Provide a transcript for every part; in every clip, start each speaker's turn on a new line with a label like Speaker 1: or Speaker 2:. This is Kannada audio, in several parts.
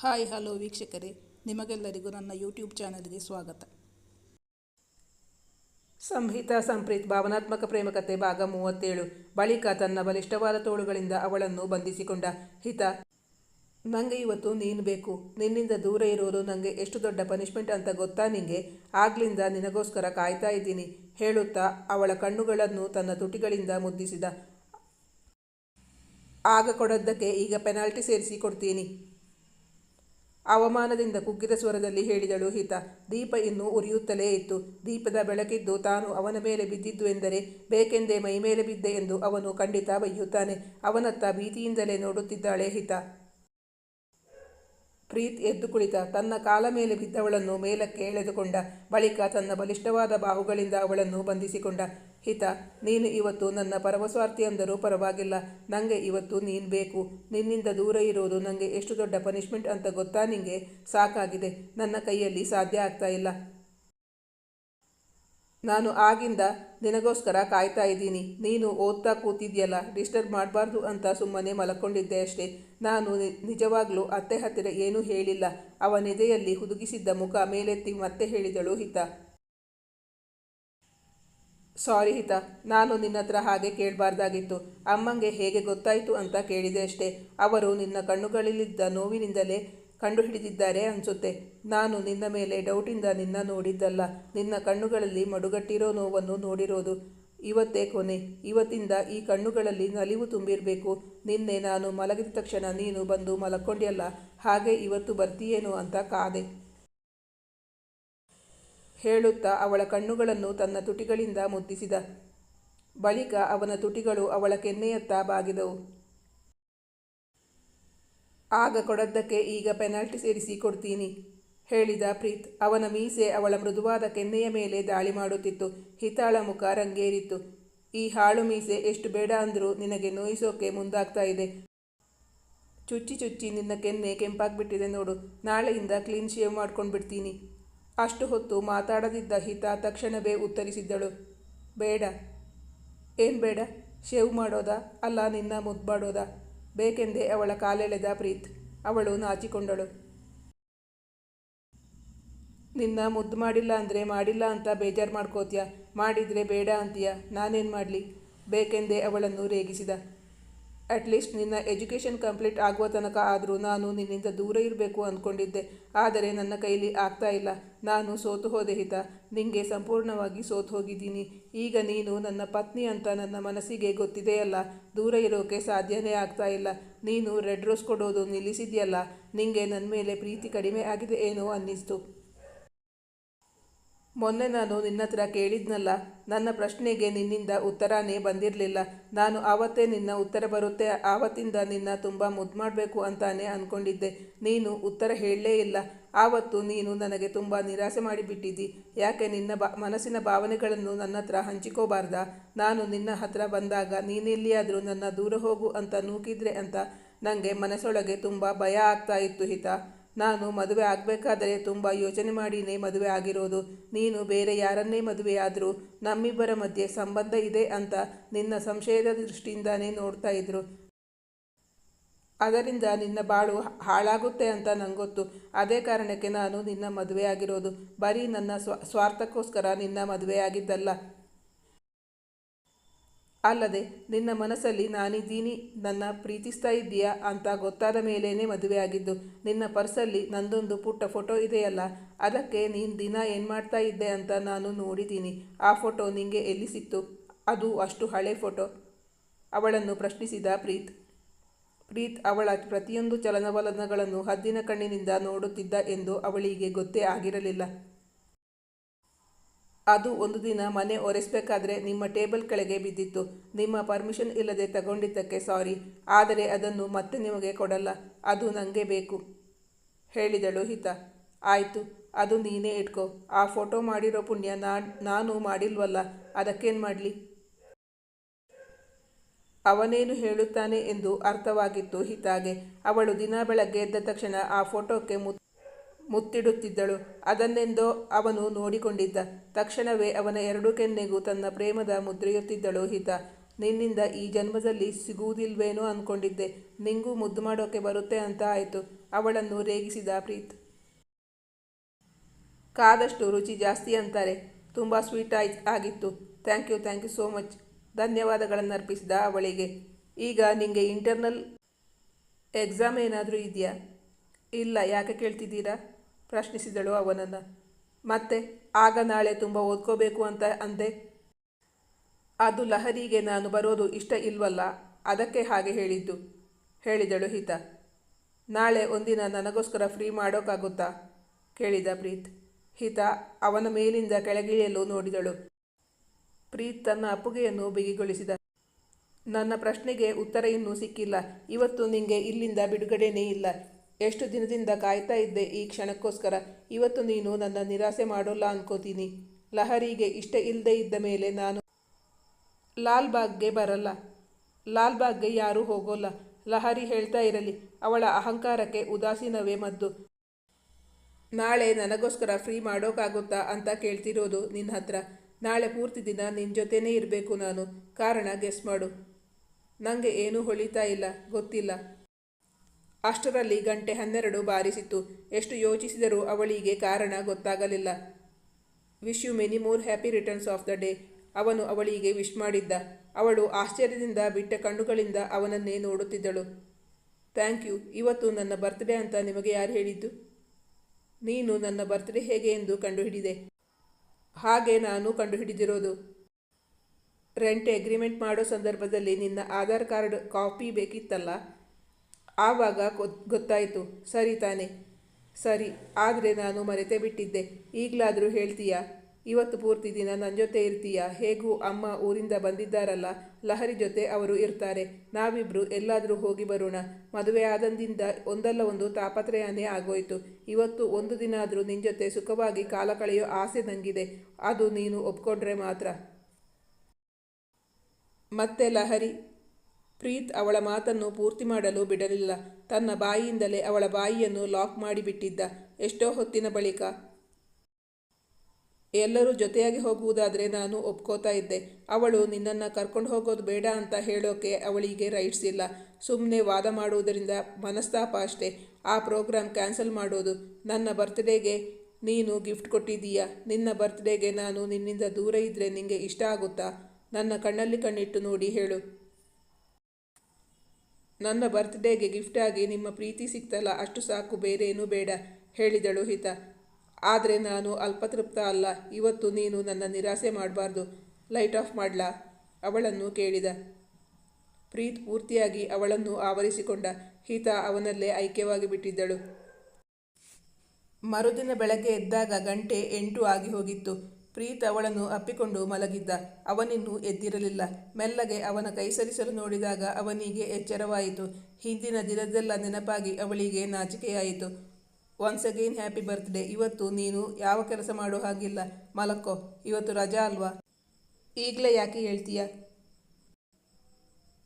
Speaker 1: ಹಾಯ್, ಹಲೋ ವೀಕ್ಷಕರೇ. ನಿಮಗೆಲ್ಲರಿಗೂ ನನ್ನ ಯೂಟ್ಯೂಬ್ ಚಾನಲ್ಗೆ ಸ್ವಾಗತ.
Speaker 2: ಸಂಹಿತಾ ಸಂಪ್ರೀತ್ ಭಾವನಾತ್ಮಕ ಪ್ರೇಮಕತೆ ಭಾಗ ಮೂವತ್ತೇಳು. ಬಳಿಕ ತನ್ನ ಬಲಿಷ್ಠವಾದ ತೋಳುಗಳಿಂದ ಅವಳನ್ನು ಬಂಧಿಸಿಕೊಂಡ ಹಿತ. ನನಗೆ ಇವತ್ತು ನೀನು ಬೇಕು. ನಿನ್ನಿಂದ ದೂರ ಇರೋದು ನನಗೆ ಎಷ್ಟು ದೊಡ್ಡ ಪನಿಷ್ಮೆಂಟ್ ಅಂತ ಗೊತ್ತಾ ನಿಂಗೆ? ಆಗ್ಲಿಂದ ನಿನಗೋಸ್ಕರ ಕಾಯ್ತಾ ಇದ್ದೀನಿ, ಹೇಳುತ್ತಾ ಅವಳ ಕಣ್ಣುಗಳನ್ನು ತನ್ನ ತುಟಿಗಳಿಂದ ಮುದ್ದಿಸಿದ. ಆಗ ಕೊಡದ್ದಕ್ಕೆ ಈಗ ಪೆನಾಲ್ಟಿ ಸೇರಿಸಿ ಕೊಡ್ತೀನಿ. ಅವಮಾನದಿಂದ ಕುಗ್ಗಿದ ಸ್ವರದಲ್ಲಿ ಹೇಳಿದಳು ಹಿತ. ದೀಪ ಇನ್ನೂ ಉರಿಯುತ್ತಲೇ ಇತ್ತು. ದೀಪದ ಬೆಳಕಿದ್ದು ತಾನು ಅವನ ಮೇಲೆ ಬಿದ್ದಿದ್ದು ಎಂದರೆ ಬೇಕೆಂದೇ ಮೈಮೇಲೆ ಬಿದ್ದೆ ಎಂದು ಅವನು ಖಂಡಿತ ಬೈಯುತ್ತಾನೆ. ಅವನತ್ತ ಭೀತಿಯಿಂದಲೇ ನೋಡುತ್ತಿದ್ದಾಳೆ ಹಿತ. ಪ್ರೀತ್ ಎದ್ದು ಕುಳಿತ ತನ್ನ ಕಾಲ ಮೇಲೆ ಬಿದ್ದವಳನ್ನು ಮೇಲಕ್ಕೆ ಎಳೆದುಕೊಂಡ ಬಳಿಕ ತನ್ನ ಬಲಿಷ್ಠವಾದ ಬಾಹುಗಳಿಂದ ಅವಳನ್ನು ಬಂಧಿಸಿಕೊಂಡ. ಹಿತ, ನೀನು ಇವತ್ತು ನನ್ನ ಪರಮಸ್ವಾರ್ಥಿ ಅಂದರೂ ಪರವಾಗಿಲ್ಲ. ನನಗೆ ಇವತ್ತು ನೀನು ಬೇಕು. ನಿನ್ನಿಂದ ದೂರ ಇರೋದು ನನಗೆ ಎಷ್ಟು ದೊಡ್ಡ ಪನಿಷ್ಮೆಂಟ್ ಅಂತ ಗೊತ್ತಾ ನಿಂಗೆ? ಸಾಕಾಗಿದೆ. ನನ್ನ ಕೈಯಲ್ಲಿ ಸಾಧ್ಯ ಆಗ್ತಾ ಇಲ್ಲ. ನಾನು ಆಗಿಂದ ನಿನಗೋಸ್ಕರ ಕಾಯ್ತಾ ಇದ್ದೀನಿ. ನೀನು ಓದ್ತಾ ಕೂತಿದ್ಯಲ್ಲ, ಡಿಸ್ಟರ್ಬ್ ಮಾಡಬಾರ್ದು ಅಂತ ಸುಮ್ಮನೆ ಮಲಕೊಂಡಿದ್ದೆ ಅಷ್ಟೇ. ನಾನು ನಿಜವಾಗ್ಲೂ ಅತ್ತೆ ಹತ್ತಿರ ಏನೂ ಹೇಳಿಲ್ಲ. ಅವನೆದೆಯಲ್ಲಿ ಹುದುಗಿಸಿದ್ದ ಮುಖ ಮೇಲೆತ್ತಿ ಮತ್ತೆ ಹೇಳಿದಳು ಹಿತ. ಸಾರಿ ಹಿತ, ನಾನು ನಿನ್ನ ಹತ್ರ ಹಾಗೆ ಕೇಳಬಾರ್ದಾಗಿತ್ತು. ಅಮ್ಮಂಗೆ ಹೇಗೆ ಗೊತ್ತಾಯಿತು ಅಂತ ಕೇಳಿದೆ ಅಷ್ಟೇ. ಅವರು ನಿನ್ನ ಕಣ್ಣುಗಳಲ್ಲಿದ್ದ ನೋವಿನಿಂದಲೇ ಕಂಡುಹಿಡಿದಿದ್ದಾರೆ ಅನ್ಸುತ್ತೆ. ನಾನು ನಿನ್ನ ಮೇಲೆ ಡೌಟಿಂದ ನಿನ್ನ ನೋಡಿದ್ದಲ್ಲ. ನಿನ್ನ ಕಣ್ಣುಗಳಲ್ಲಿ ಮಡುಗಟ್ಟಿರೋ ನೋವನ್ನು ನೋಡಿರೋದು. ಇವತ್ತೇ ಕೊನೆ. ಇವತ್ತಿಂದ ಈ ಕಣ್ಣುಗಳಲ್ಲಿ ನಲಿವು ತುಂಬಿರಬೇಕು. ನಿನ್ನೆ ನಾನು ಮಲಗಿದ ತಕ್ಷಣ ನೀನು ಬಂದು ಮಲಕ್ಕೊಂಡ್ಯಲ್ಲ ಹಾಗೆ ಇವತ್ತು ಬರ್ತೀಯೇನೋ ಅಂತ ಕಾದೆ. ಹೇಳುತ್ತಾ ಅವಳ ಕಣ್ಣುಗಳನ್ನು ತನ್ನ ತುಟಿಗಳಿಂದ ಮುದ್ದಿಸಿದ. ಬಳಿಕ ಅವನ ತುಟಿಗಳು ಅವಳ ಕೆನ್ನೆಯತ್ತ ಬಾಗಿದವು. ಆಗ ಕೊಡದ್ದಕ್ಕೆ ಈಗ ಪೆನಾಲ್ಟಿ ಸೇರಿಸಿ ಕೊಡ್ತೀನಿ, ಹೇಳಿದ ಪ್ರೀತ್. ಅವನ ಮೀಸೆ ಅವಳ ಮೃದುವಾದ ಕೆನ್ನೆಯ ಮೇಲೆ ದಾಳಿ ಮಾಡುತ್ತಿತ್ತು. ಹಿತಾಳ ಮುಖ ರಂಗೇರಿತ್ತು. ಈ ಹಾಳು ಮೀಸೆ ಎಷ್ಟು ಬೇಡ ಅಂದರೂ ನಿನಗೆ ನೋಯಿಸೋಕೆ ಮುಂದಾಗ್ತಾ ಇದೆ. ಚುಚ್ಚಿ ಚುಚ್ಚಿ ನಿನ್ನ ಕೆನ್ನೆ ಕೆಂಪಾಗ್ಬಿಟ್ಟಿದೆ ನೋಡು. ನಾಳೆಯಿಂದ ಕ್ಲೀನ್ ಶೇವ್ ಮಾಡ್ಕೊಂಡು ಬಿಡ್ತೀನಿ. ಅಷ್ಟು ಹೊತ್ತು ಮಾತಾಡದಿದ್ದ ಹಿತ ತಕ್ಷಣವೇ ಉತ್ತರಿಸಿದ್ದಳು. ಬೇಡ. ಏನು ಬೇಡ? ಶೇವ್ ಮಾಡೋದಾ? ಅಲ್ಲ, ನಿನ್ನ ಮುದ್ಬಾಡೋದಾ? ಬೇಕೆಂದೇ ಅವಳ ಕಾಲೆಳೆದ ಪ್ರೀತ್ ಅವಳು ನಾಚಿಕೊಂಡಳು. ನಿನ್ನ ಮುದ್ದು ಮಾಡಿಲ್ಲ ಅಂದರೆ ಮಾಡಿಲ್ಲ ಅಂತ ಬೇಜಾರು ಮಾಡ್ಕೋತೀಯ? ಮಾಡಿದರೆ ಬೇಡ ಅಂತೀಯ? ನಾನೇನು ಮಾಡಲಿ? ಬೇಕೆಂದೇ ಅವಳನ್ನು ರೇಗಿಸಿದ. ಅಟ್ಲೀಸ್ಟ್ ನಿನ್ನ ಎಜುಕೇಷನ್ ಕಂಪ್ಲೀಟ್ ಆಗುವ ತನಕ ಆದರೂ ನಾನು ನಿನ್ನಿಂದ ದೂರ ಇರಬೇಕು ಅಂದ್ಕೊಂಡಿದ್ದೆ ಆದರೆ ನನ್ನ ಕೈಲಿ ಆಗ್ತಾ ಇಲ್ಲ. ನಾನು ಸೋತು ಹೋದೆ ಹಿತ. ನಿಂಗೆ ಸಂಪೂರ್ಣವಾಗಿ ಸೋತು ಹೋಗಿದ್ದೀನಿ. ಈಗ ನೀನು ನನ್ನ ಪತ್ನಿ ಅಂತ ನನ್ನ ಮನಸ್ಸಿಗೆ ಗೊತ್ತಿದೆಯಲ್ಲ ದೂರ ಇರೋಕೆ ಸಾಧ್ಯನೇ ಆಗ್ತಾ ಇಲ್ಲ. ನೀನು ರೆಡ್ ರೋಸ್ ಕೊಡೋದು ನಿಲ್ಲಿಸಿದೆಯಲ್ಲ. ನಿಂಗೆ ನನ್ನ ಮೇಲೆ ಪ್ರೀತಿ ಕಡಿಮೆ ಆಗಿದೆ ಏನೋ ಅನ್ನಿಸ್ತು. ಮೊನ್ನೆ ನಾನು ನಿನ್ನ ಹತ್ರ ಕೇಳಿದ್ನಲ್ಲ, ನನ್ನ ಪ್ರಶ್ನೆಗೆ ನಿನ್ನಿಂದ ಉತ್ತರನೇ ಬಂದಿರಲಿಲ್ಲ. ನಾನು ಆವತ್ತೇ ನಿನ್ನ ಉತ್ತರ ಬರುತ್ತೆ, ಆವತ್ತಿಂದ ನಿನ್ನ ತುಂಬ ಮುದ್ದು ಮಾಡಬೇಕು ಅಂತಾನೆ ಅಂದ್ಕೊಂಡಿದ್ದೆ ನೀನು ಉತ್ತರ ಹೇಳಲೇ ಇಲ್ಲ. ಆವತ್ತು ನೀನು ನನಗೆ ತುಂಬ ನಿರಾಸೆ ಮಾಡಿಬಿಟ್ಟಿದ್ದಿ. ಯಾಕೆ ನಿನ್ನ ಬಾ, ಮನಸ್ಸಿನ ಭಾವನೆಗಳನ್ನು ನನ್ನ ಹತ್ರ ಹಂಚಿಕೋಬಾರ್ದ? ನಾನು ನಿನ್ನ ಹತ್ರ ಬಂದಾಗ ನೀನೆಲ್ಲಿಯಾದರೂ ನನ್ನ ದೂರ ಹೋಗು ಅಂತ ನೂಕಿದ್ರೆ ಅಂತ ನನಗೆ ಮನಸ್ಸೊಳಗೆ ತುಂಬ ಭಯ ಆಗ್ತಾ ಇತ್ತು ಹಿತ. ನಾನು ಮದುವೆ ಆಗಬೇಕಾದರೆ ತುಂಬ ಯೋಚನೆ ಮಾಡಿನೇ ಮದುವೆ ಆಗಿರೋದು. ನೀನು ಬೇರೆ ಯಾರನ್ನೇ ಮದುವೆಯಾದರೂ ನಮ್ಮಿಬ್ಬರ ಮಧ್ಯೆ ಸಂಬಂಧ ಇದೆ ಅಂತ ನಿನ್ನ ಸಂಶಯದ ದೃಷ್ಟಿಯಿಂದಾನೇ ನೋಡ್ತಾ ಇದ್ರು. ಅದರಿಂದ ನಿನ್ನ ಬಾಳು ಹಾಳಾಗುತ್ತೆ ಅಂತ ನಂಗೊತ್ತು. ಅದೇ ಕಾರಣಕ್ಕೆ ನಾನು ನಿನ್ನ ಮದುವೆ ಆಗಿರೋದು ಬರೀ ನನ್ನ ಸ್ವ, ಸ್ವಾರ್ಥಕ್ಕೋಸ್ಕರ ನಿನ್ನ ಮದುವೆಯಾಗಿದ್ದಲ್ಲ. ಅಲ್ಲದೆ, ನಿನ್ನ ಮನಸ್ಸಲ್ಲಿ ನಾನಿದ್ದೀನಿ, ನನ್ನ ಪ್ರೀತಿಸ್ತಾ ಇದ್ದೀಯಾ ಅಂತ ಗೊತ್ತಾದ ಮೇಲೇ ಮದುವೆ ಆಗಿದ್ದು, ನಿನ್ನ ಪರ್ಸಲ್ಲಿ ನಂದೊಂದು ಪುಟ್ಟ ಫೋಟೋ ಇದೆಯಲ್ಲ, ಅದಕ್ಕೆ ನೀನು ದಿನ ಏನು ಮಾಡ್ತಾ ಇದ್ದೆ ಅಂತ ನಾನು ನೋಡಿದ್ದೀನಿ. ಆ ಫೋಟೋ ನಿಂಗೆ ಎಲ್ಲಿ ಸಿಕ್ತು? ಅದು ಅಷ್ಟು ಹಳೆ ಫೋಟೋ. ಅವಳನ್ನು ಪ್ರಶ್ನಿಸಿದ ಪ್ರೀತ್. ಪ್ರೀತ್ ಅವಳ ಪ್ರತಿಯೊಂದು ಚಲನವಲನಗಳನ್ನು ಹದ್ದಿನ ಕಣ್ಣಿನಿಂದ ನೋಡುತ್ತಿದ್ದ ಎಂದು ಅವಳಿಗೆ ಗೊತ್ತೇ ಆಗಿರಲಿಲ್ಲ. ಅದು ಒಂದು ದಿನ ಮನೆ ಒರೆಸಬೇಕಾದ್ರೆ ನಿಮ್ಮ ಟೇಬಲ್ ಕೆಳಗೆ ಬಿದ್ದಿತ್ತು. ನಿಮ್ಮ ಪರ್ಮಿಷನ್ ಇಲ್ಲದೆ ತಗೊಂಡಿದ್ದಕ್ಕೆ ಸಾರಿ. ಆದರೆ ಅದನ್ನು ಮತ್ತೆ ನಿಮಗೆ ಕೊಡಲ್ಲ. ಅದು ನನಗೆ ಬೇಕು, ಹೇಳಿದಳು ಹಿತ. ಆಯಿತು, ಅದು ನೀನೇ ಇಟ್ಕೋ. ಆ ಫೋಟೋ ಮಾಡಿರೋ ಪುಣ್ಯ ನಾನ್ ಮಾಡಿಲ್ವಲ್ಲ, ಅದಕ್ಕೇನು ಮಾಡಲಿ? ಅವನೇನು ಹೇಳುತ್ತಾನೆ ಎಂದು ಅರ್ಥವಾಗಿತ್ತು ಹಿತಾಗೆ. ಅವಳು ದಿನ ಬೆಳಗ್ಗೆ ಎದ್ದ ತಕ್ಷಣ ಆ ಫೋಟೋಕ್ಕೆ ಮುತ್ ಮುತ್ತಿಡುತ್ತಿದ್ದಳು. ಅದನ್ನೆಂದೋ ಅವನು ನೋಡಿಕೊಂಡಿದ್ದ. ತಕ್ಷಣವೇ ಅವನ ಎರಡು ಕೆನ್ನೆಗೂ ತನ್ನ ಪ್ರೇಮದ ಮುದ್ರೆಯುತ್ತಿದ್ದಳು ಹಿತ. ನಿನ್ನಿಂದ ಈ ಜನ್ಮದಲ್ಲಿ ಸಿಗುವುದಿಲ್ವೇನೋ ಅಂದ್ಕೊಂಡಿದ್ದೆ ನಿಂಗೂ ಮುದ್ದು ಮಾಡೋಕೆ ಬರುತ್ತೆ ಅಂತ ಆಯಿತು. ಅವಳನ್ನು ರೇಗಿಸಿದ ಪ್ರೀತ್. ಕಾದಷ್ಟು ರುಚಿ ಜಾಸ್ತಿ ಅಂತಾರೆ. ತುಂಬ ಸ್ವೀಟ್ ಆಯ್, ಆಗಿತ್ತು. Thank you thank you so much. ಧನ್ಯವಾದಗಳನ್ನು ಅರ್ಪಿಸಿದ ಅವಳಿಗೆ. ಈಗ ನಿಮಗೆ ಇಂಟರ್ನಲ್ ಎಕ್ಸಾಮ್ ಏನಾದರೂ ಇದೆಯಾ? ಇಲ್ಲ, ಯಾಕೆ ಕೇಳ್ತಿದ್ದೀರಾ? ಪ್ರಶ್ನಿಸಿದಳು ಅವನನ್ನು. ಮತ್ತೆ, ಆಗ ನಾಳೆ ತುಂಬ ಓದ್ಕೋಬೇಕು ಅಂತ ಅಂದೆ. ಅದು ಲಹರಿಗೆ ನಾನು ಬರೋದು ಇಷ್ಟ ಇಲ್ವಲ್ಲ, ಅದಕ್ಕೆ ಹಾಗೆ ಹೇಳಿದ್ದು, ಹೇಳಿದಳು ಹಿತ. ನಾಳೆ ಒಂದಿನ ನನಗೋಸ್ಕರ ಫ್ರೀ ಮಾಡೋಕ್ಕಾಗುತ್ತಾ? ಕೇಳಿದ ಪ್ರೀತ್. ಹಿತ ಅವನ ಮೇಲಿಂದ ಕೆಳಗಿಳಿಯಲು ನೋಡಿದಳು. ಪ್ರೀತ್ ತನ್ನ ಅಪ್ಪುಗೆಯನ್ನು ಬಿಗಿಗೊಳಿಸಿದ. ನನ್ನ ಪ್ರಶ್ನೆಗೆ ಉತ್ತರ ಇನ್ನೂ ಸಿಕ್ಕಿಲ್ಲ. ಇವತ್ತು ನಿಂಗೆ ಇಲ್ಲಿಂದ ಬಿಡುಗಡೆನೇ ಇಲ್ಲ. ಎಷ್ಟು ದಿನದಿಂದ ಕಾಯ್ತಾ ಇದ್ದೆ ಈ ಕ್ಷಣಕ್ಕೋಸ್ಕರ, ಇವತ್ತು ನೀನು ನನ್ನ ನಿರಾಸೆ ಮಾಡೋಲ್ಲ ಅನ್ಕೋತೀನಿ. ಲಹರಿಗೆ ಇಷ್ಟ ಇಲ್ಲದೆ ಇದ್ದ ಮೇಲೆ ನಾನು ಲಾಲ್ಬಾಗ್ಗೆ ಬರಲ್ಲ. ಲಾಲ್ಬಾಗ್ಗೆ ಯಾರೂ ಹೋಗೋಲ್ಲ. ಲಹರಿ ಹೇಳ್ತಾ ಇರಲಿ, ಅವಳ ಅಹಂಕಾರಕ್ಕೆ ಉದಾಸೀನವೇ ಮದ್ದು. ನಾಳೆ ನನಗೋಸ್ಕರ ಫ್ರೀ ಮಾಡೋಕ್ಕಾಗುತ್ತಾ ಅಂತ ಕೇಳ್ತಿರೋದು ನಿನ್ನ ಹತ್ರ. ನಾಳೆ ಪೂರ್ತಿ ದಿನ ನಿನ್ನ ಜೊತೆನೇ ಇರಬೇಕು ನಾನು. ಕಾರಣ ಗೆಸ್ ಮಾಡು. ನನಗೆ ಏನೂ ಹೊಳಿತಾ ಇಲ್ಲ, ಗೊತ್ತಿಲ್ಲ. ಅಷ್ಟರಲ್ಲಿ ಗಂಟೆ ಹನ್ನೆರಡು ಬಾರಿಸಿತ್ತು. ಎಷ್ಟು ಯೋಚಿಸಿದರೂ ಅವಳಿಗೆ ಕಾರಣ ಗೊತ್ತಾಗಲಿಲ್ಲ. Wish you many more happy returns of the day ಅವನು ಅವಳಿಗೆ ವಿಶ್ ಮಾಡಿದ್ದ. ಅವಳು ಆಶ್ಚರ್ಯದಿಂದ ಬಿಟ್ಟ ಕಣ್ಣುಗಳಿಂದ ಅವನನ್ನೇ ನೋಡುತ್ತಿದ್ದಳು. ಥ್ಯಾಂಕ್ ಯು ಇವತ್ತು ನನ್ನ ಬರ್ತ್ಡೇ ಅಂತ ನಿಮಗೆ ಯಾರು ಹೇಳಿದ್ದು? ನೀನು ನನ್ನ ಬರ್ತ್ಡೇ ಹೇಗೆ ಎಂದು ಕಂಡುಹಿಡಿದೆ. ಹಾಗೆ ನಾನು ಕಂಡುಹಿಡಿದಿರೋದು. ರೆಂಟ್ ಎಗ್ರಿಮೆಂಟ್ ಮಾಡೋ ಸಂದರ್ಭದಲ್ಲಿ ನಿನ್ನ ಆಧಾರ್ ಕಾರ್ಡ್ ಕಾಪಿ ಬೇಕಿತ್ತಲ್ಲ? ಆವಾಗ ಗೊತ್- ಗೊತ್ತಾಯಿತು, ಸರಿ ತಾನೆ. ಸರಿ, ಆದರೆ ನಾನು ಮರೆತೇ ಬಿಟ್ಟಿದ್ದೆ. ಈಗಲಾದರೂ ಹೇಳ್ತೀಯಾ? ಇವತ್ತು ಪೂರ್ತಿ ದಿನ ನನ್ನ ಜೊತೆ ಇರ್ತೀಯಾ? ಹೇಗೂ ಅಮ್ಮ ಊರಿಂದ ಬಂದಿದ್ದಾರಲ್ಲ, ಲಹರಿ ಜೊತೆ ಅವರು ಇರ್ತಾರೆ. ನಾವಿಬ್ರು ಎಲ್ಲಾದರೂ ಹೋಗಿ ಬರೋಣ. ಮದುವೆ ಆದಂದಿಂದ ಒಂದಲ್ಲ ಒಂದು ತಾಪತ್ರಯನೇ ಆಗೋಯಿತು. ಇವತ್ತು ಒಂದು ದಿನ ಆದರೂ ನಿನ್ನ ಜೊತೆ ಸುಖವಾಗಿ ಕಾಲ ಕಳೆಯೋ ಆಸೆ ನಂಗಿದೆ. ಅದು ನೀನು ಒಪ್ಕೊಂಡ್ರೆ ಮಾತ್ರ. ಮತ್ತೆ ಲಹರಿ ಪ್ರೀತ್ ಅವಳ ಮಾತನ್ನು ಪೂರ್ತಿ ಮಾಡಲು ಬಿಡಲಿಲ್ಲ. ತನ್ನ ಬಾಯಿಯಿಂದಲೇ ಅವಳ ಬಾಯಿಯನ್ನು ಲಾಕ್ ಮಾಡಿಬಿಟ್ಟಿದ್ದ. ಎಷ್ಟೋ ಹೊತ್ತಿನ ಬಳಿಕ ಎಲ್ಲರೂ ಜೊತೆಯಾಗಿ ಹೋಗುವುದಾದರೆ ನಾನು ಒಪ್ಕೋತಾ ಇದ್ದೆ. ಅವಳು ನಿನ್ನನ್ನು ಕರ್ಕೊಂಡು ಹೋಗೋದು ಬೇಡ ಅಂತ ಹೇಳೋಕೆ ಅವಳಿಗೆ ರೈಟ್ಸ್ ಇಲ್ಲ. ಸುಮ್ಮನೆ ವಾದ ಮಾಡುವುದರಿಂದ ಮನಸ್ತಾಪ ಅಷ್ಟೇ. ಆ ಪ್ರೋಗ್ರಾಮ್ ಕ್ಯಾನ್ಸಲ್ ಮಾಡೋದು. ನನ್ನ ಬರ್ತ್ಡೇಗೆ ನೀನು ಗಿಫ್ಟ್ ಕೊಟ್ಟಿದ್ದೀಯಾ? ನಿನ್ನ ಬರ್ತ್ಡೇಗೆ ನಾನು ನಿನ್ನಿಂದ ದೂರ ಇದ್ದರೆ ನಿನಗೆ ಇಷ್ಟ ಆಗುತ್ತಾ? ನನ್ನ ಕಣ್ಣಲ್ಲಿ ಕಣ್ಣಿಟ್ಟು ನೋಡಿ ಹೇಳು. ನನ್ನ ಬರ್ತ್ಡೇಗೆ ಗಿಫ್ಟಾಗಿ ನಿಮ್ಮ ಪ್ರೀತಿ ಸಿಕ್ತಲ್ಲ, ಅಷ್ಟು ಸಾಕು, ಬೇರೇನೂ ಬೇಡ, ಹೇಳಿದಳು ಹಿತ. ಆದರೆ ನಾನು ಅಲ್ಪತೃಪ್ತ ಅಲ್ಲ, ಇವತ್ತು ನೀನು ನನ್ನ ನಿರಾಸೆ ಮಾಡಬಾರ್ದು ಲೈಟ್ ಆಫ್ ಮಾಡ್ಲಾ? ಅವಳನ್ನು ಕೇಳಿದ. ಪ್ರೀತ್ ಪೂರ್ತಿಯಾಗಿ ಅವಳನ್ನು ಆವರಿಸಿಕೊಂಡ, ಹಿತ ಅವನಲ್ಲೇ ಐಕ್ಯವಾಗಿ ಬಿಟ್ಟಿದ್ದಳು. ಮರುದಿನ ಬೆಳಗ್ಗೆ ಎದ್ದಾಗ ಗಂಟೆ ಎಂಟು ಆಗಿ ಹೋಗಿತ್ತು. ಪ್ರೀತ್ ಅವಳನ್ನು ಅಪ್ಪಿಕೊಂಡು ಮಲಗಿದ್ದ. ಅವನಿನ್ನೂ ಎದ್ದಿರಲಿಲ್ಲ. ಮೆಲ್ಲಗೆ ಅವನ ಕೈ ಸರಿಸಲು ನೋಡಿದಾಗ ಅವನಿಗೆ ಎಚ್ಚರವಾಯಿತು. ಹಿಂದಿನ ದಿನದೆಲ್ಲ ನೆನಪಾಗಿ ಅವಳಿಗೆ ನಾಚಿಕೆಯಾಯಿತು. ಒನ್ಸ್ ಅಗೇನ್ ಹ್ಯಾಪಿ ಬರ್ತ್ಡೇ ಇವತ್ತು ನೀನು ಯಾವ ಕೆಲಸ ಮಾಡೋ ಹಾಗಿಲ್ಲ. ಮಲಕ್ಕೋ ಇವತ್ತು ರಜಾ ಅಲ್ವಾ? ಈಗಲೇ ಯಾಕೆ ಹೇಳ್ತೀಯ?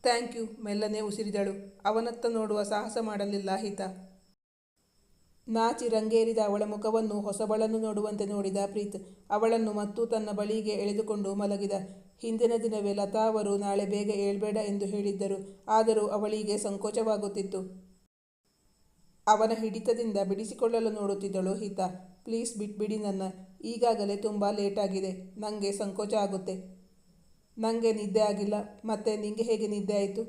Speaker 2: ಥ್ಯಾಂಕ್ ಯು ಮೆಲ್ಲನೆ ಉಸಿರಿದಳು. ಅವನತ್ತ ನೋಡುವ ಸಾಹಸ ಮಾಡಲಿಲ್ಲ ಹಿತ. ನಾಚಿ ರಂಗೇರಿದ ಅವಳ ಮುಖವನ್ನು ಹೊಸಬಳನ್ನು ನೋಡುವಂತೆ ನೋಡಿದ ಪ್ರೀತ್, ಅವಳನ್ನು ಮತ್ತೂ ತನ್ನ ಬಳಿಗೆ ಎಳೆದುಕೊಂಡು ಮಲಗಿದ. ಹಿಂದಿನ ದಿನವೇ ಲತಾ ಅವರು ನಾಳೆ ಬೇಗ ಏಳ್ಬೇಡ ಎಂದು ಹೇಳಿದ್ದರು, ಆದರೂ ಅವಳಿಗೆ ಸಂಕೋಚವಾಗುತ್ತಿತ್ತು. ಅವನ ಹಿಡಿತದಿಂದ ಬಿಡಿಸಿಕೊಳ್ಳಲು ನೋಡುತ್ತಿದ್ದಳು ಹಿತ. ಪ್ಲೀಸ್ ಬಿಟ್ಬಿಡಿ ನನ್ನ, ಈಗಾಗಲೇ ತುಂಬ ಲೇಟಾಗಿದೆ ನನಗೆ ಸಂಕೋಚ ಆಗುತ್ತೆ. ನನಗೆ ನಿದ್ದೆ ಆಗಿಲ್ಲ, ಮತ್ತೆ ನಿಂಗೆ ಹೇಗೆ ನಿದ್ದೆ ಆಯಿತು?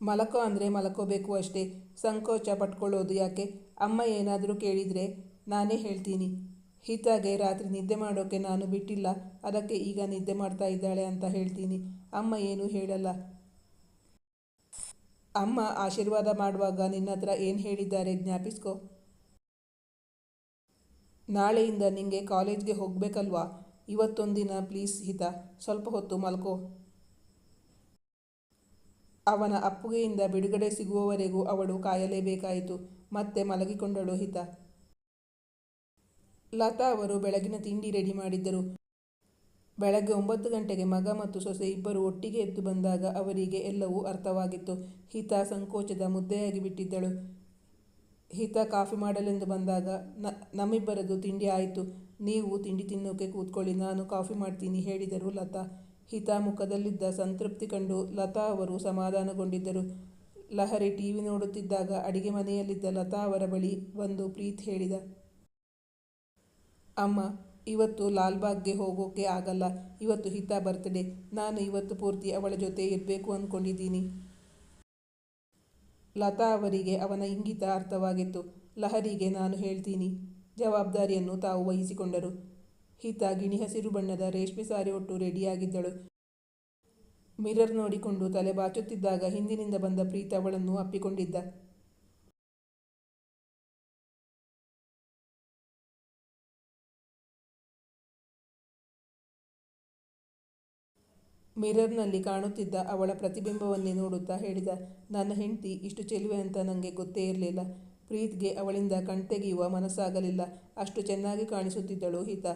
Speaker 2: ಮಲಕೋ ಅಂದರೆ ಮಲಕೋಬೇಕು ಅಷ್ಟೇ. ಸಂಕೋಚ ಪಟ್ಕೊಳ್ಳೋದು ಯಾಕೆ? ಅಮ್ಮ ಏನಾದರೂ ಕೇಳಿದರೆ ನಾನೇ ಹೇಳ್ತೀನಿ. ಹಿತಾಗೆ ರಾತ್ರಿ ನಿದ್ದೆ ಮಾಡೋಕ್ಕೆ ನಾನು ಬಿಟ್ಟಿಲ್ಲ. ಅದಕ್ಕೆ ಈಗ ನಿದ್ದೆ ಮಾಡ್ತಾ ಇದ್ದಾಳೆ ಅಂತ ಹೇಳ್ತೀನಿ. ಅಮ್ಮ ಏನೂ ಹೇಳಲ್ಲ. ಅಮ್ಮ ಆಶೀರ್ವಾದ ಮಾಡುವಾಗ ನಿನ್ನ ಹತ್ರ ಏನು ಹೇಳಿದ್ದಾರೆ ಜ್ಞಾಪಿಸ್ಕೋ. ನಾಳೆಯಿಂದ ನಿಂಗೆ ಕಾಲೇಜ್ಗೆ ಹೋಗಬೇಕಲ್ವಾ? ಇವತ್ತೊಂದಿನ ಪ್ಲೀಸ್ ಹಿತ. ಸ್ವಲ್ಪ ಹೊತ್ತು ಮಲ್ಕೋ. ಅವನ ಅಪ್ಪುಗೆಯಿಂದ ಬಿಡುಗಡೆ ಸಿಗುವವರೆಗೂ ಅವಳು ಕಾಯಲೇಬೇಕಾಯಿತು, ಮತ್ತೆ ಮಲಗಿಕೊಂಡಳು ಹಿತ. ಲತಾ ಅವರು ಬೆಳಗಿನ ತಿಂಡಿ ರೆಡಿ ಮಾಡಿದ್ದರು. ಬೆಳಗ್ಗೆ ಒಂಬತ್ತು ಗಂಟೆಗೆ ಮಗ ಮತ್ತು ಸೊಸೆ ಇಬ್ಬರು ಒಟ್ಟಿಗೆ ಎದ್ದು ಬಂದಾಗ ಅವರಿಗೆ ಎಲ್ಲವೂ ಅರ್ಥವಾಗಿತ್ತು. ಹಿತ ಸಂಕೋಚದ ಮುದ್ದೆಯಾಗಿ ಬಿಟ್ಟಿದ್ದಳು. ಹಿತ ಕಾಫಿ ಮಾಡಲೆಂದು ಬಂದಾಗ, ನ, ನಮ್ಮಿಬ್ಬರದು ತಿಂಡಿ ಆಯಿತು. ನೀವು ತಿಂಡಿ ತಿನ್ನೋಕೆ ಕೂತ್ಕೊಳ್ಳಿ, ನಾನು ಕಾಫಿ ಮಾಡ್ತೀನಿ, ಹೇಳಿದರು ಲತಾ. ಹಿತಾ ಮುಖದಲ್ಲಿದ್ದ ಸಂತೃಪ್ತಿ ಕಂಡು ಲತಾ ಅವರು ಸಮಾಧಾನಗೊಂಡಿದ್ದರು. ಲಹರಿ ಟಿವಿ ನೋಡುತ್ತಿದ್ದಾಗ ಅಡಿಗೆ ಮನೆಯಲ್ಲಿದ್ದ ಲತಾ ಅವರ ಬಳಿ ಬಂದು ಪ್ರೀತ್ ಹೇಳಿದ, ಅಮ್ಮ, ಇವತ್ತು ಲಾಲ್ಬಾಗ್ಗೆ ಹೋಗೋಕೆ ಆಗಲ್ಲ. ಇವತ್ತು ಹಿತಾ ಬರ್ತಡೆ. ನಾನು ಇವತ್ತು ಪೂರ್ತಿ ಅವಳ ಜೊತೆ ಇರಬೇಕು ಅಂದ್ಕೊಂಡಿದ್ದೀನಿ ಲತಾ ಅವರಿಗೆ ಅವನ ಇಂಗಿತ ಅರ್ಥವಾಗಿತ್ತು. ಲಹರಿಗೆ ನಾನು ಹೇಳ್ತೀನಿ. ಜವಾಬ್ದಾರಿಯನ್ನು ತಾವು ವಹಿಸಿಕೊಂಡರು. ಹಿತ ಗಿಣಿ ಹಸಿರು ಬಣ್ಣದ ರೇಷ್ಮೆ ಸಾರಿ ಒಟ್ಟು ರೆಡಿಯಾಗಿದ್ದಳು. ಮಿರರ್ ನೋಡಿಕೊಂಡು ತಲೆ ಬಾಚುತ್ತಿದ್ದಾಗ ಹಿಂದಿನಿಂದ ಬಂದ ಪ್ರೀತ ಅವಳನ್ನು ಅಪ್ಪಿಕೊಂಡಿದ್ದ. ಮಿರರ್ನಲ್ಲಿ ಕಾಣುತ್ತಿದ್ದ ಅವಳ ಪ್ರತಿಬಿಂಬವನ್ನೇ ನೋಡುತ್ತಾ ಹೇಳಿದ, ನನ್ನ ಹೆಂಡತಿ, ಇಷ್ಟು ಚೆಲುವೆ ಅಂತ ನನಗೆ ಗೊತ್ತೇ ಇರಲಿಲ್ಲ. ಪ್ರೀತ್ಗೆ ಅವಳಿಂದ ಕಣ್ತೆಗೆಯುವ ಮನಸ್ಸಾಗಲಿಲ್ಲ. ಅಷ್ಟು ಚೆನ್ನಾಗಿ ಕಾಣಿಸುತ್ತಿದ್ದಳು ಹಿತ.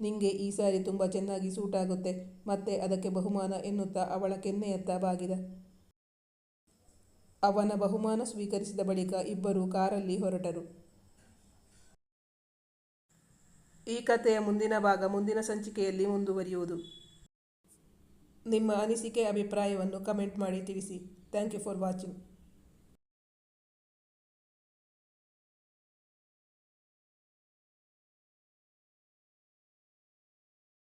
Speaker 2: ನಿಂಗೆ ಈ ಸಾರಿ ತುಂಬ ಚೆನ್ನಾಗಿ ಸೂಟ್ ಆಗುತ್ತೆ. ಮತ್ತೆ ಅದಕ್ಕೆ ಬಹುಮಾನ ಎನ್ನುತ್ತಾ ಅವಳ ಕೆನ್ನೆಯತ್ತ ಬಾಗಿದ. ಅವನ ಬಹುಮಾನ ಸ್ವೀಕರಿಸಿದ ಬಳಿಕ ಇಬ್ಬರು ಕಾರಲ್ಲಿ ಹೊರಟರು. ಈ ಕಥೆಯ ಮುಂದಿನ ಭಾಗ ಮುಂದಿನ ಸಂಚಿಕೆಯಲ್ಲಿ ಮುಂದುವರಿಯುವುದು. ನಿಮ್ಮ ಅನಿಸಿಕೆ, ಅಭಿಪ್ರಾಯವನ್ನು ಕಮೆಂಟ್ ಮಾಡಿ ತಿಳಿಸಿ. Thank you for watching.